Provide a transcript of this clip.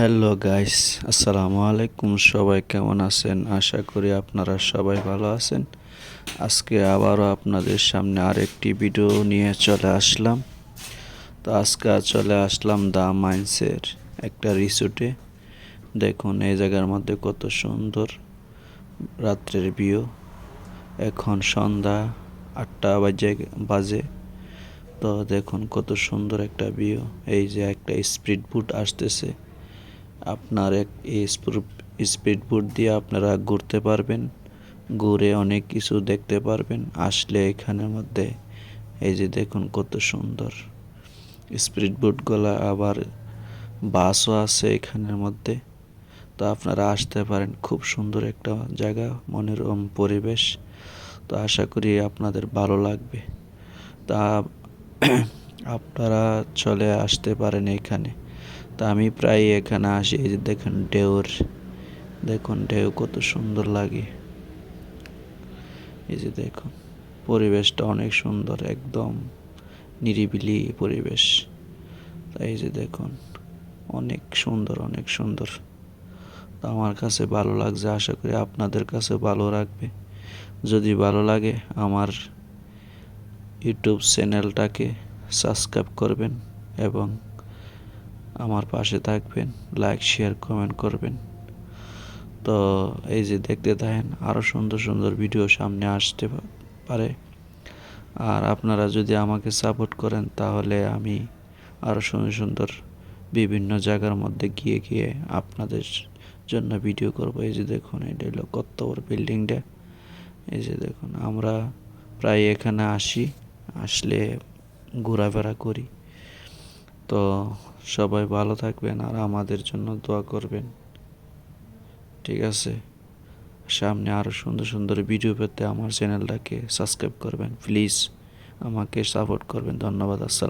Hello guys আসসালামু আলাইকুম সবাই কেমন আছেন? আশা করি আপনারা সবাই ভালো আছেন। আজকে আবারও আপনাদের সামনে আরেকটি ভিডিও নিয়ে চলে আসলাম। তো আজকে চলে আসলাম দা মাইন্সের একটা রিসোর্টে দেখুন, এই জায়গার মধ্যে কত সুন্দর রাত্রের ভিউ এখন সন্ধ্যা আটটা বাজে বাজে। তো দেখুন, কত সুন্দর একটা ভিউ এই যে একটা স্পিড বুট আসতেছে। আপনার এক এই স্পিড বোট দিয়ে আপনারা ঘুরতে পারবেন, ঘুরে অনেক কিছু দেখতে পারবেন। আসলে এখানের মধ্যে এই যে দেখুন কত সুন্দর স্পিড বোটগুলো, আবার বাসও আছে এখানের মধ্যে। তো আপনারা আসতে পারেন, খুব সুন্দর একটা জায়গা, মনোরম পরিবেশ। তো আশা করি আপনাদের ভালো লাগবে। তা আপনারা চলে আসতে পারেন এখানে। তা আমি প্রায় এখানে আসি, এই যে দেখেন ঢেউর, দেখুন ঢেউ কত সুন্দর লাগে। এই যে দেখুন, পরিবেশটা অনেক সুন্দর, একদম নিরিবিলি পরিবেশ। এই যে দেখুন, অনেক সুন্দর অনেক সুন্দর। তো আমার কাছে ভালো লাগছে, আশা করি আপনাদের কাছে ভালো রাখবে যদি ভালো লাগে, আমার ইউটিউব চ্যানেলটাকে সাবস্ক্রাইব করবেন এবং আমার পাশে থাকবেন লাইক শেয়ার কমেন্ট করবেন। তো এই যে দেখতে থাকেন আরও সুন্দর সুন্দর ভিডিও সামনে আসতে পারে। আর আপনারা যদি আমাকে সাপোর্ট করেন, তাহলে আমি আরও সুন্দর সুন্দর বিভিন্ন জায়গার মধ্যে গিয়ে গিয়ে আপনাদের জন্য ভিডিও করব। এই যে দেখুন, এটা হলো কত বিল্ডিংটা এই যে দেখুন, আমরা প্রায় এখানে আসি, আসলে ঘোরাফেরা করি। তো সবাই ভালো থাকবেন আর আমাদের জন্য দোয়া করবেন। ঠিক আছে? সামনে আরও সুন্দর সুন্দর ভিডিও পেতে আমার চ্যানেলটাকে সাবস্ক্রাইব করবেন। প্লিজ আমাকে সাপোর্ট করবেন। ধন্যবাদ। আসসালাম